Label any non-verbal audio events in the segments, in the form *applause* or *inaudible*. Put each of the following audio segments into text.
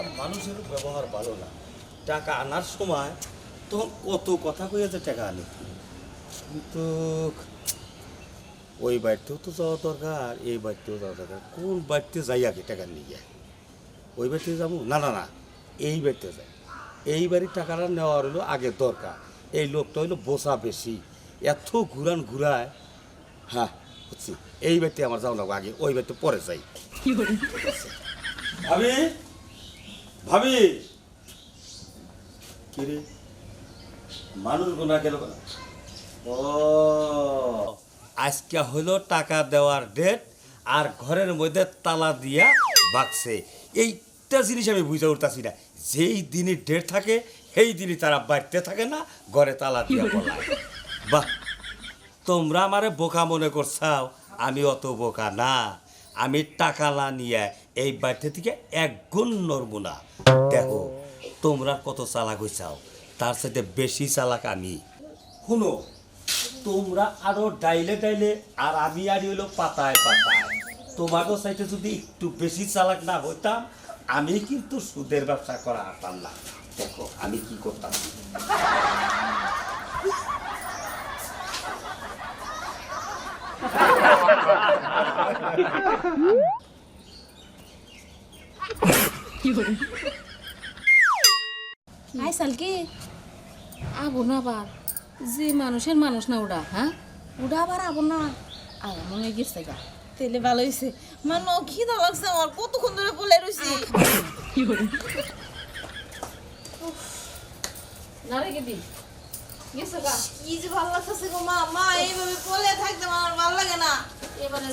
একটা মানুষের ব্যবহার ভালো না। টাকা আনার সময় তখন কত কথা কইয়াছে টাকা আনি। কিন্তু ওই বাড়িতেও তো যাওয়া দরকার এই বাড়িতেও যাওয়া দরকার। কোন বাড়িতে যাই আগে টাকা নিয়ে ওই বাড়িতে যাব? না না না এই বাড়িতে যাই। এই বাড়ির টাকাটা নেওয়ার হলো আগে দরকার। এই লোকটা হইল বোসা বেশি। এত ঘুরান ঘুরায় হ্যাঁ বুঝছি। এই বাড়িতে আমার যাও লাগবে আগে ওই বাড়িতে পরে যাই। ভাবি? কিরে মানুষ গোনা গেল ও, আজকে হলো টাকা দেওয়ার ডেট আর ঘরের মধ্যে তালা দিয়া বাকছে। এইটা জিনিস আমি বুঝে উঠতেছি না। যেই দিনই ডেট থাকে, সেই দিনই তারা বাড়িতে থাকে না, ঘরে তালা দিয়া বলায় বাহ, তোমরা আমারে বোকা মনে করছাও আমি অত বোকা না। আমি টাকা না নিয়ে এই বাড়িতে থেকে এক গুণ নড়বো না দেখো, তোমরা কত চালাক হইছাও, তার সাথে বেশি চালাক আমি। শুনো, তোমরা আরও ডাইলে ডাইলে, আর আমি আর হইল পাতায় পাতায়। তোমাকেও সাইতে যদি একটু বেশি চালাক না হইতাম, আমি কিন্তু সুদের ব্যবসা করা হাতাম না। দেখো, আমি কি করতাম? আই সালকে। আবো না আবার। যে মানুষের মানুষ না ওটা হ্যাঁ? ওটা আবার আবো না। আর মনে গেছে গা। তেলে ভালো হয়েছে মানে খিদা লাগছে আমার। কতক্ষণ ধরে বলে রয়েছি না রে গেদি কি যে ভালো লাগতেছে গো মা। মা এইভাবে থাকতে আমার ভালো লাগে না। এবারে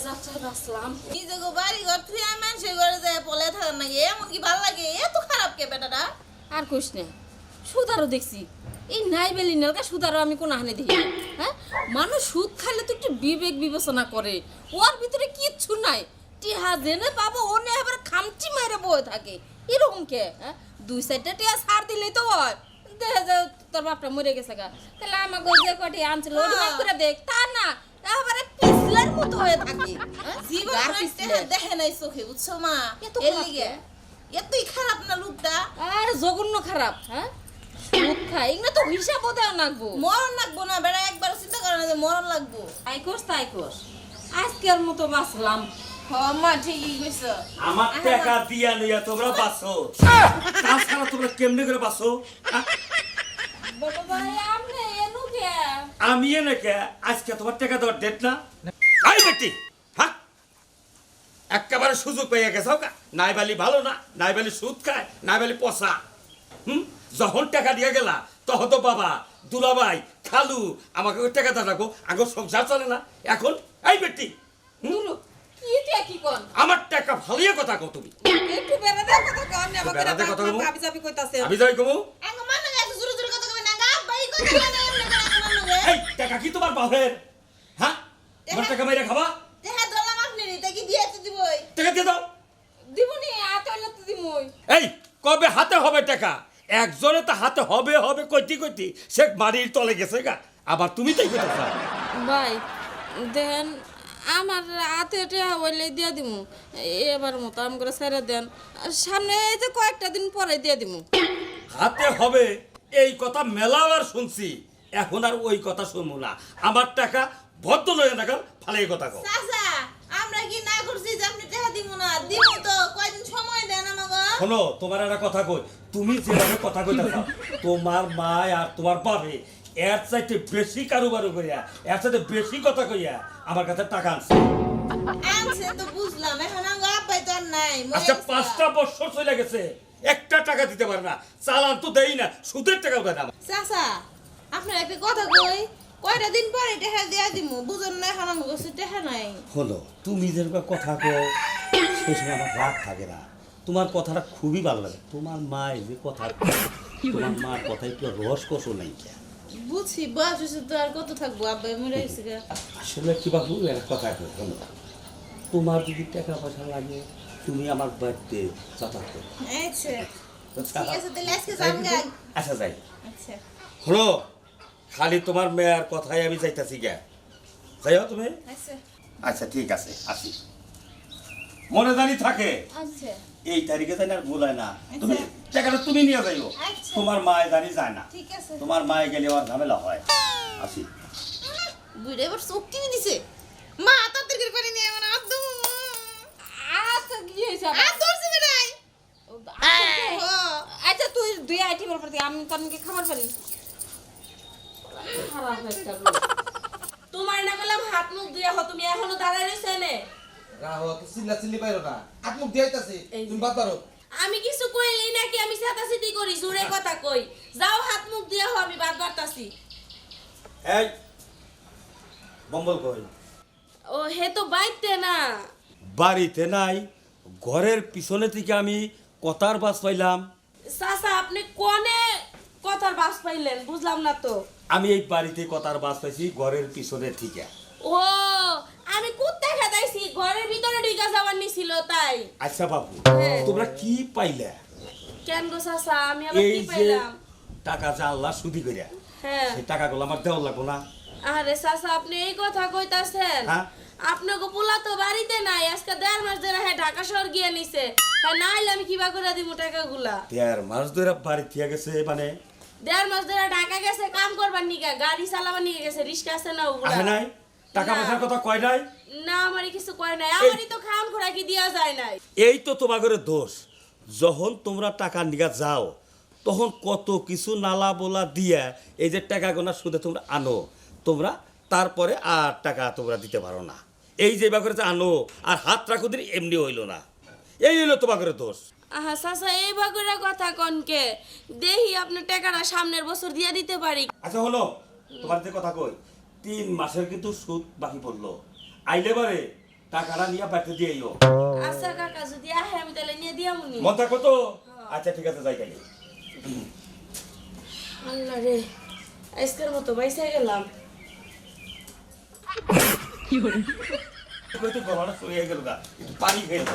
নিজে গো বাড়ি ঘর তুই আমি মানুষের ঘরে যায় পলে থাকার নাকি? এমন কি ভালো লাগে? এত খারাপ কে বেটাটা? আর কইস না সুদারও দেখছি। এই নাই বেলি নেলকা সুদারও আমি কোন হানে দেখি হ্যাঁ? মানুষ সুদ খাইলে তো একটু বিবেক বিবেচনা করে। ওর ভিতরে কিচ্ছু নাই। টিহা জেনে পাবো ও নিয়ে আবার খামচি মেরে বয়ে থাকে। এরকম কে? হ্যাঁ? দুই সাইডটা টিহা সার দিলেই তো হয়। দেখা যায় তোর বাপটা মরে গেছে গা। তাহলে আমাকে যে কটি আনছিল ওটি ভাগ করে দেখ। তা না এবারে পিছলার মতো হয়ে থাকে। হ্যাঁ? জীবন। দেখে নাই চোখে বুঝছ মা? এর লিগে। এতই খারাপ না লোকটা। আর জঘন্য খারাপ হ্যাঁ? সুদ খাই এগুলো তো হিসাবও দেওয়া নাকবো মরণ লাগবো না বেড়া একবার চিন্তা করে না যে মরণ লাগবো। তাই কোস তাই কোস। আজকের মতো বাঁচলাম। আমার টাকা দিয়া নিয়া তোমরা বাঁচো। তাছাড়া তোমরা কেমনে করে বলো এনু কে আমি এনে কে? আজকে তোমার টাকা দেওয়ার ডেট না? আই বেটি হ্যাঁ একেবারে সুযোগ পেয়ে গেছো কা নাইবালি ভালো না নাইবালি সুদ খায় নাইবালি পচা। হুম? যখন টাকা দিয়ে গেলা তখন তো বাবা দুলাভাই খালু আমাকে ওই টাকা রাখো আগে সংসার চলে না। এখন এই বেটি নুরু কি কোন? আমার টাকা ভালিয়ে কথা কও তুমি। একটু বেড়া দে কথা কোন একটু বেড়া দে কথা কও। ভাবি যাবি কইতাছে। আমি যাই কমু। আঙ্গ মানে এত জোরে জোরে কথা কবে না গা কথা না এমন আমার এই টাকা কি তোমার বাপের? হ্যাঁ? তোমার টাকা মেরে খাবা? দেহা ধরলাম আপনি কি দিয়ে তো দিবই? টাকা দিয়ে দাও। হইলে তো দিমই। এই কবে হাতে হবে টাকা? একজনে তো হাতে হবে হবে কইতি কইতি সে বাড়ির তলে গেছে গা। আবার তুমি তাই ভাই দেন আমার হাতে এটা হইলে দিয়ে দিমু। এবার মতো আম করে ছেড়ে দেন। আর সামনে এই যে কয়েকটা দিন পরে দিয়ে দিমু। হাতে হবে এই কথা মেলাবার শুনছি। এখন আর ওই কথা শুনব না। আমার টাকা ভদ্র লয়ে কাল ফালে এই কথা কও। চাচা আমরা কি না করছি যে আপনি টাকা দিব না? দিব তো কয়দিন সময় দেন আমাকে শোনো তোমার একটা কথা কই। তুমি যেভাবে কথা কইতা চাও তোমার মা আর তোমার বাবে এর চাইতে বেশি কারোবারও কইয়া এর চাইতে বেশি কথা কইয়া আমার কাছে টাকা আনছে আনছে তো বুঝলাম এখন আঙ্গ আব্বাই তো আর নাই আচ্ছা পাঁচটা বছর চলে গেছে একটা টাকা দিতে পারে না চালান তো দেই না সুদের টাকাও দেয় না চাচা আপনার একটা কথা কই কয়টা দিন পরে টাকা দিয়া দিমু বুঝুন না এখন আমার কাছে টাকা নাই। হলো তুমি যেরকম কথা কও সেই সময় আমার রাগ থাকে না। তোমার কথাটা খুবই ভালো লাগে। তোমার মা এই যে কথা তোমার মার কথায় রস কষো নাই কে? বুঝছি বয়স হয়েছে তো আর কত থাকব? আব্বাই মরে গেছে আসলে কি বাবু একটা কথা শোনো। তোমার যদি টাকা পয়সা লাগে তুমি আমার বাড়িতে যাতায়াত করো। আচ্ছা গা। আচ্ছা যাই। আচ্ছা। হলো খালি তোমার মেয়ের কথাই আমি যাইতাছি গে। যাইও তুমি? আচ্ছা। আচ্ছা ঠিক আছে আসি। মনে জানি থাকে। আচ্ছা। এই তারিখে জানি আর ভুল হয় না তুমি টাকাটা তুমি নিয়ে যাইও আচ্ছা। তোমার মায়ে জানি যায় না। ঠিক তোমার মায়ে গেলে আমার ঝামেলা হয়। আসি। বুড়ে এবার চোখ টিভি দিছে। মা তাড়াতাড়ি করে নিয়ে আমার আব্দু আচ্ছা কি আর ধরছে আচ্ছা তুই দুই আইটি বল পারতি আমি তো খাবার পারি। খারাপ একটা তোমার না বললাম হাত মুখ ধুয়ে হো তুমি এখনও দাঁড়ায় রয়েছে নে রাহো তো চিল্লা চিল্লি পাইরো না। আত্মুক দিয়াইতাছি এই যে। তুমি বাদ পারো আমি কিছু কইলেই নাকি আমি সাতাসিটি করি জোরে কথা কই। যাও হাত মুখ দিয়ে হো আমি বাদ বাড়তাছি। এই বম্বল কই? ও হে তো বাইতে না। বাড়িতে নাই ঘরের পিছনে থেকে আমি কথার বাস পাইলাম। চাচা আপনি কোনে কথার বাস পাইলেন? বুঝলাম না তো। আমি এই বাড়িতে কথার বাস পাইছি ঘরের পিছনে থেকে। ও আমি কুত্তা খেদাইছি ঘরের ঢুকা নিছিল তাই। আচ্ছা বাবু হ্যাঁ। তোমরা কি পাইলে? কেন গো চাচা? আমি আবার কি পাইলাম? টাকা যা আল্লাহ সুদি করিয়া হ্যাঁ। সেই টাকাগুলো আমার দেওয়া লাগবো না। আরে চাচা আপনি এই কথা কইতাছেন। হ্যাঁ। আপনাকে পোলা তো বাড়িতে নাই আজকে দেড় মাস ধরে হ্যাঁ ঢাকা শহর গিয়ে নিছে। হ্যাঁ না হইলে আমি কিবা করে দিব টাকাগুলা। দেড় মাস ধরে বাড়ি থেকে গেছে মানে? দেড় মাস ধরে ঢাকা গেছে কাম করবার নিকে গাড়ি চালাবার নিকে গেছে রিস্কা আছে না ওগুলা? নাই? টাকা। পয়সার কথা কয় নাই? না আমারই কিছু কয় নাই। আমারই তো খাম খোরাকি দিয়া যায় নাই। এই তো তোমাদের দোষ। যখন তোমরা টাকা নিগা যাও তখন কত কিছু নালা বোলা দিয়া এই যে টাকা গোনা সুদে তোমরা আনো। তোমরা তারপরে আর টাকা তোমরা দিতে পারো না। এই যে বাকরে যে আনো আর হাত রাখো দিন এমনি হইল না। এই হইল তোমাদের দোষ। আহা চাচা এই ভাগুরা কথা কনকে দেহি আপনি টাকাটা সামনের বছর দিয়ে দিতে পারি। আচ্ছা হলো তোমার যে কথা কই তিন মাসের কিন্তু সুদ বাকি পড়ল। আইলে বারে টাকাটা নিয়ে বাড়িতে দিয়েও আচ্ছা কাকা যদি আহে আমি তাহলে নিয়ে দিয়া মুনি মন থাকো তো আচ্ছা ঠিক আছে যাই গেলি আল্লাহ রে আজকের মতো বাইসে গেলাম। কইতে গলাটা শুয়ে গেল গা পানি খেয়ে।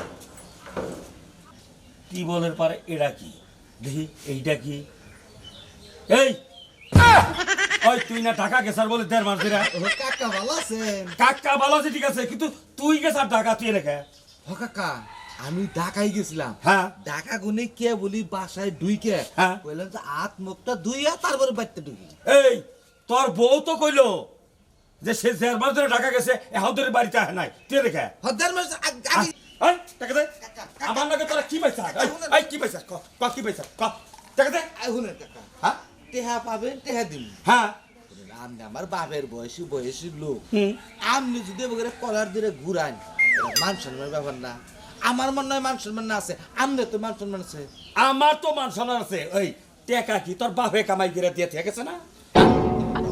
টিবলের পারে এরা কি? দেখি এইটা কি? এই! ওই তুই না ঢাকা গেছার বলে দেড় মাস ধরে। কাকা ভালো আছেন? কাকা ভালো আছে ঠিক আছে কিন্তু তুই গেছার ঢাকা তুই রেখে ও কাকা আমি ঢাকায় গেছিলাম। হ্যাঁ। ঢাকা গুনে কে বলি বাসায় দুইকে হ্যাঁ। বললাম যে হাত মুখটা দুইয়া তারপরে বাড়িতে ঢুকি। এই তোর বউ তো কইলো যে সে দেড় মাস ধরে ঢাকা গেছে এখন ধরে বাড়িতে আহে নাই। তুই রেখে হদার মাস টাকা দে। আমার নাকি তোরা কি পাইছা এই, কি পাইছা ক ক, কি পাইছা ক। টাকা দে। হ্যাঁ? টেহা পাবেন টেহা দিন হ্যাঁ। আপনি আমার বাপের বয়সী বয়সী লোক। আপনি যদি কলার দিয়ে ঘুরান মান সম্মানের ব্যাপার না। আমার মনে হয় মান সম্মান না আছে আমনে তো মান সম্মান আছে। আমার তো মান সম্মান আছে। ওই টেকা কি তোর বাপে কামাই করে দিয়ে থেকে গেছে না?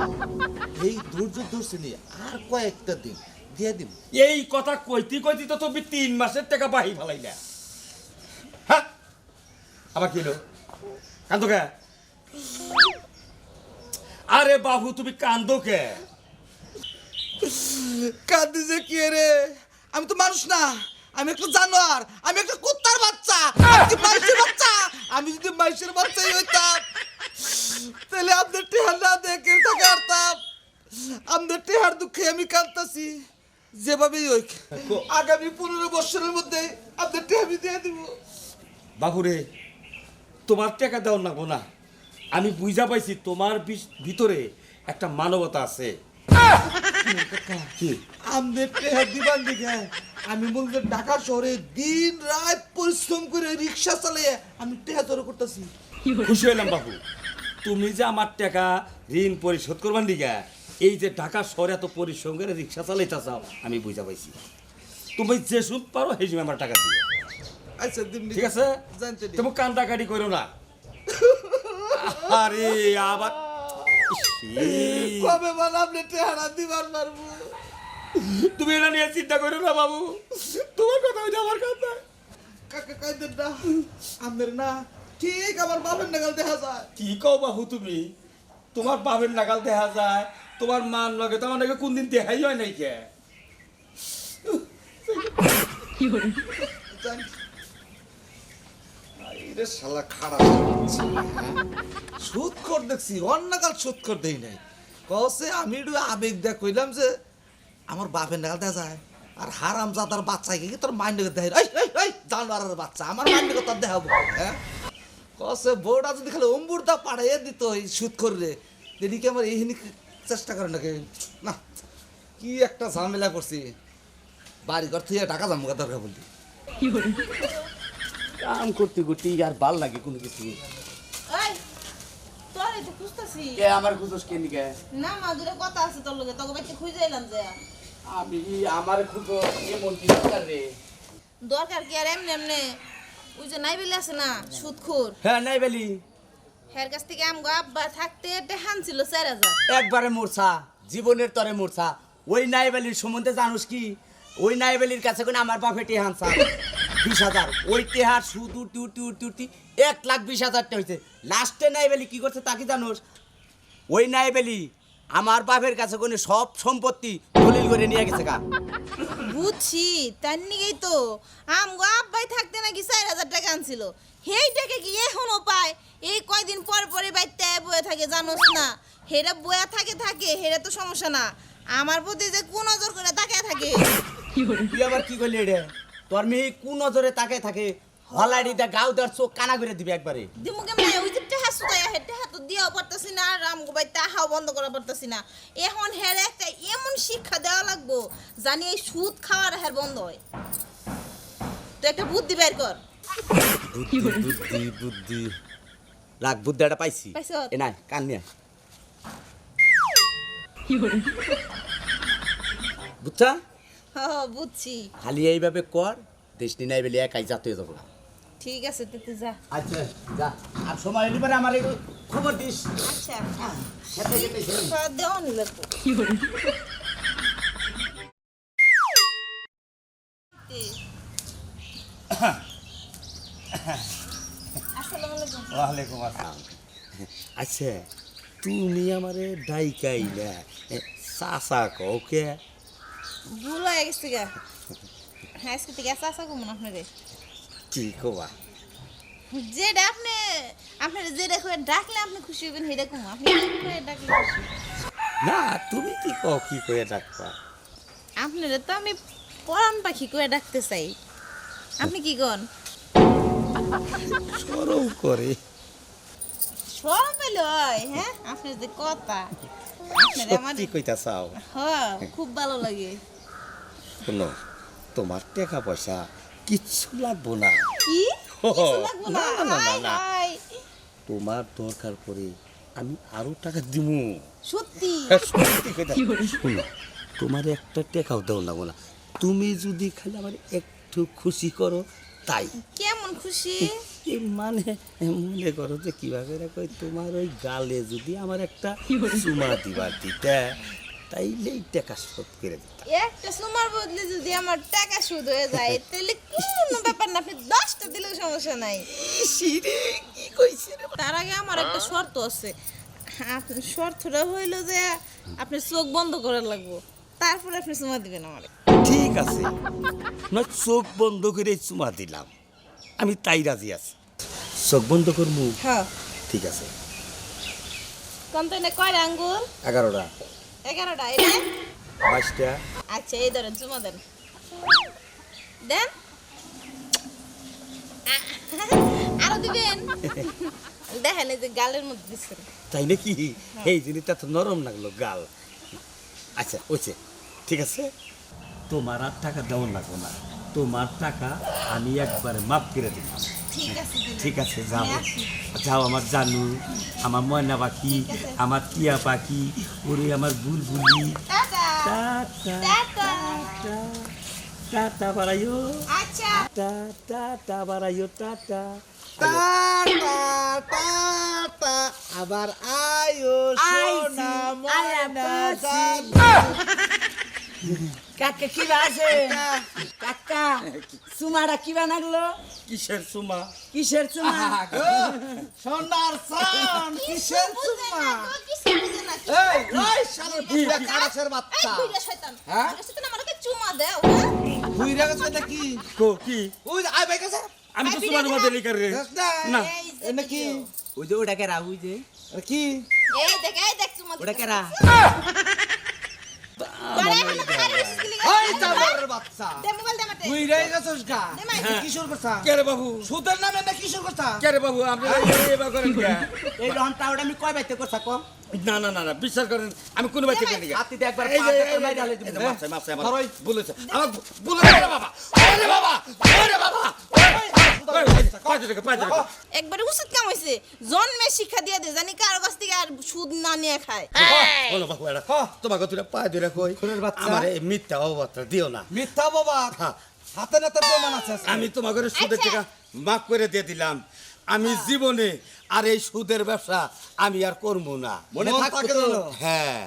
*laughs* এই ধৈর্য ধরছে নিয়ে আর কয়েকটা দিন দিয়ে দিব এই কথা কইতি কইতি তো তুমি তিন মাসের টাকা বাহি ফেলাই না হ্যাঁ। আবার কি হলো? কান্দো কে? আরে বাবু তুমি কান্দো কে? কাঁদি যে কি রে? আমি তো মানুষ না। আমি একটা জানোয়ার আমি একটা কুত্তার বাচ্চা। মানুষের বাচ্চা? আমি যদি মানুষের বাচ্চাই হইতাম তাহলে আপনার টেহার না দেখে থাকে আরতাম আপনার টেহার দুঃখে আমি কাঁদতাছি। যেভাবেই হোক আগামী পনেরো বছরের মধ্যে আপনার টেহা আমি দিয়ে দিব। বাবুরে তোমার টাকা দেওয়ার না না। আমি বুঝা পাইছি তোমার ভিতরে একটা মানবতা আছে। আমাদের দিবান দিকে আমি মূলত ঢাকা শহরে দিন রাত পরিশ্রম করে রিক্সা চালিয়ে আমি টেহা তৈরি করতেছি। খুশি হইলাম বাবু তুমি যে আমার টাকা ঋণ পরিশোধ করবার দিকে এই যে ঢাকা শহরে এত পরিশ্রম করে রিক্সা চালাইতে চাও আমি বুঝা পাইছি। তুমি যে সুদ পারো সেই সময় আমার টাকা দিও। আচ্ছা ঠিক আছে। তুমি কান্দাকাটি করো না। *laughs* আরে আবার কবে বল আপনি টেহারা দিবার পারব। তুমি এটা নিয়ে চিন্তা করো না বাবু। তোমার কথা হইছে আমার কথা কাকা কাইদের না? আমাদের না ঠিক আমার বাপের নাগাল দেখা যায়। কি কও বাবু তুমি? তোমার বাপের নাগাল দেখা যায় তোমার মান লাগে তোমার নাকি কোন দিন দেখাই হয় নাই কে? আইরে শালা খারাপ সুদ কর দেখছি অন্যকাল সুদ কর দেই নাই। কসে আমি একটু আবেগ দেখ কইলাম যে আমার বাপের নাগাল দেখা যায়। আর হারাম জাদার বাচ্চা কি তোর মাইন্ড দেখে জানোয়ারের বাচ্চা আমার মান্ডি কথা দেখাবো হ্যাঁ? কসে বউটা যদি খালি অম্বুরটা পাঠাইয়ে দিত এই সুদ করলে এদিকে আমার এইখানে চেষ্টা করে নাকি? না কি একটা ঝামেলা করছি। বাড়ি ঘর থেকে টাকা জামুকা দরকার বললি কাম করতে করতে আর ভালো লাগে কোনো কিছু। ওই তোর খুঁজতাছি কে আমার খুঁজোস কে নিকে? না মা দূরে কথা আছে তোর লগে তোকে বাইতে খুঁজে এলাম যে। আমি আমার খুঁজো এমন কি দরকার রে? দরকার কি আর এমনি এমনি? ওই যে নাই বেলে আছে না সুদখোর? হ্যাঁ নাই বেলি হের কাছ থেকে আম গো আব্বা থাকতে টেহান ছিল একবারে মূর্ছা জীবনের তরে মূর্ছা। ওই নাইবেলির সম্বন্ধে জানুস কি? ওই নাইবেলির কাছে কোন আমার বাপে টেহান স্যার বিশ হাজার। ওই এক লাখ বিশ হাজারটা হয়েছে। লাস্টে নাইবেলি কি করছে তা কি জানোস? ওই নাইবেলি আমার বাপের কাছে কোন সব সম্পত্তি দলিল করে নিয়ে গেছে কা বুঝছি তার নিগেই তো। আম গো আব্বাই থাকতে নাকি চার হাজার টাকা আনছিল। সেই টাকা কি এখনও পায়? এই কয়দিন পর পরে বাইতে বয়ে থাকে জানোস না? হেরা বয়া থাকে থাকে হেরা তো সমস্যা না। আমার প্রতি যে কোন নজর করে তাকায় থাকে। তুই আবার কি করলি রে? তোর মেয়ে কোন নজরে তাকে থাকে? হলাড়িটা গাও দেওয়ার চোখ কানা করে দিবি একবারে। দিমুকে মানে ওই যে টেহা সুতাই হে টেহা তো দিয়াও পারতাছি না আর আম গো বাইতে বন্ধ করা পারতাছি না। এখন হেরে একটা এমন শিক্ষা দেওয়া লাগবো জানি এই সুদ খাওয়ার হের বন্ধ হয়। তো একটা বুদ্ধি বের কর। বুদ্ধি বুদ্ধি বুদ্ধি। রাগ বুদ্ধিটা পাইছি। পাইছ? এ নাই কান নিয়ে বুঝছা? বুঝছি। খালি এইভাবে কর দেশ নি নাই বলে একাই যাতে হয়ে যাব। ঠিক আছে তুই যা। আচ্ছা যা। আর সময় এলি পরে আমার খবর দিস। আচ্ছা। খেতে খেতে দেওয়া নিলে আসসালামু আলাইকুম। ওয়ালাইকুম আসসালাম। আচ্ছা তুমি আমারে ডাইকাই না চাচা কও কে? ভুল হয়ে গেছে গা। হ্যাঁ আজকে থেকে আসা আসা কমন আপনারে। কি কবা? যেটা আপনি আপনার যেটা করে ডাকলে আপনি খুশি হবেন সেটা কম। আপনি কি করে ডাকলে খুশি না তুমি কি কও কি করে ডাকবা? আপনারা তো আমি পরান পাখি করে ডাকতে চাই। আপনি কি কন? সরম করে। সব পেলে হয় আপনার যে কথা। আপনার আমার সত্যি কইতা চাও হ্যাঁ খুব ভালো লাগে। শোনো তোমার টাকা পয়সা কিচ্ছু লাগবো না। কি? কিছু লাগবো না? না, না, না, হাই, না। হাই। তোমার দরকার পড়ে আমি আরও টাকা দিমু। সত্যি? *laughs* সত্যি কইতা শোনো তোমার একটা টাকাও দেও না না। তুমি যদি খালি আমার একটু খুশি করো তাই। কেমন খুশি? মানে মনে করো যে কীভাবে তোমার ওই গালে যদি আমার একটা চুমা দিবার দিতে তাইলে টাকা শোধ করে দিতাম। একটা সুমার বদলে যদি আমার টাকা সুদ হয়ে যায় তাহলে কোনো ব্যাপার না আপনি দশটা দিলেও সমস্যা নাই। কি কইছে? তার আগে আমার একটা শর্ত আছে। শর্তটা হইল যে আপনি চোখ বন্ধ করার লাগবো। তারপরে আপনি সুমা দিবেন আমার। ঠিক আছে না চোখ বন্ধ করে চুমা দিলাম। আমি তাই রাজি আছি। চোখ বন্ধ করব? হ্যাঁ। ঠিক আছে। কোন তো এনে কয়টা আঙ্গুল? এগারোটা। এগারোটা এটা বাইশটা আচ্ছা এই ধরেন চুমা দেন। দেন। আরও দিবেন? দেখেন এই যে গালের মধ্যে দিচ্ছেন। তাই নাকি? এই জিনিসটা তো নরম লাগল গাল। আচ্ছা ঠিক আছে? তোমার আর টাকা দেওয়ার লাগবো না। তোমার টাকা আমি একবারে মাফ করে দিলাম। ঠিক আছে। যাও। যাও আমার জানু আমার ময়না পাখি আমার টিয়া পাখি ওরে আমার বুলবুলি। টাটা। বাড়াইও। আচ্ছা। টাটা টাটা বাড়াইও টাটা। আবার আয়ো সোনা ময়না *laughs* *laughs* কাকা কি বাজে? কাকা। সুমাটা কি বানাগলো কিসের সুমা? কিসের সুমা? সোনার সান কিসের কিছু বুঝে এই এই শালার বুইরা খারাসের বাচ্চা? বুইড়া শয়তান। হ্যাঁ? শয়তান আমাকে চুমা দাও হ্যাঁ? বুইরা গেছে এটা কি? কো কি? ওই আই ভাই গেছে আমি তো সুমার মধ্যে লিখার রে। না না। এই যে এটা কি? ওই যে ওটা কেরা ওই যে। কি? এই দেখ এই দেখ চুমা ওটা কেরা তোরা এখন খালি স্কুলে ওই চামড়ার বাচ্চা দে মোবাইল দে আমাতে তুই রে না কিশোর করছা কে রে বাবু আপনি এবার করেন কে? এই রহনটা ওটা আমি কয় বাইতে করছা কম না না না না বিশ্বাস করেন আমি কোনো করি হাতিতে একবার উচিত কাম হইছে জন্মে শিক্ষা দিয়ে দে জানি কারও কাছ সুদ না নিয়ে খায় বলো বাবু, এটা, তোমাকে তুলে পায়ে ধরে কই। আমার এই মিথ্যা অবস্থা দিও না। মিথ্যা বাবা হ্যাঁ। হাতে নাতে প্রমাণ আছে আমি তোমাকে সুদের আচ্ছা। টাকা মাফ করে দিয়ে দিলাম। আমি জীবনে আর এই সুদের ব্যবসা আমি আর করব না। মনে মন থাকে হ্যাঁ।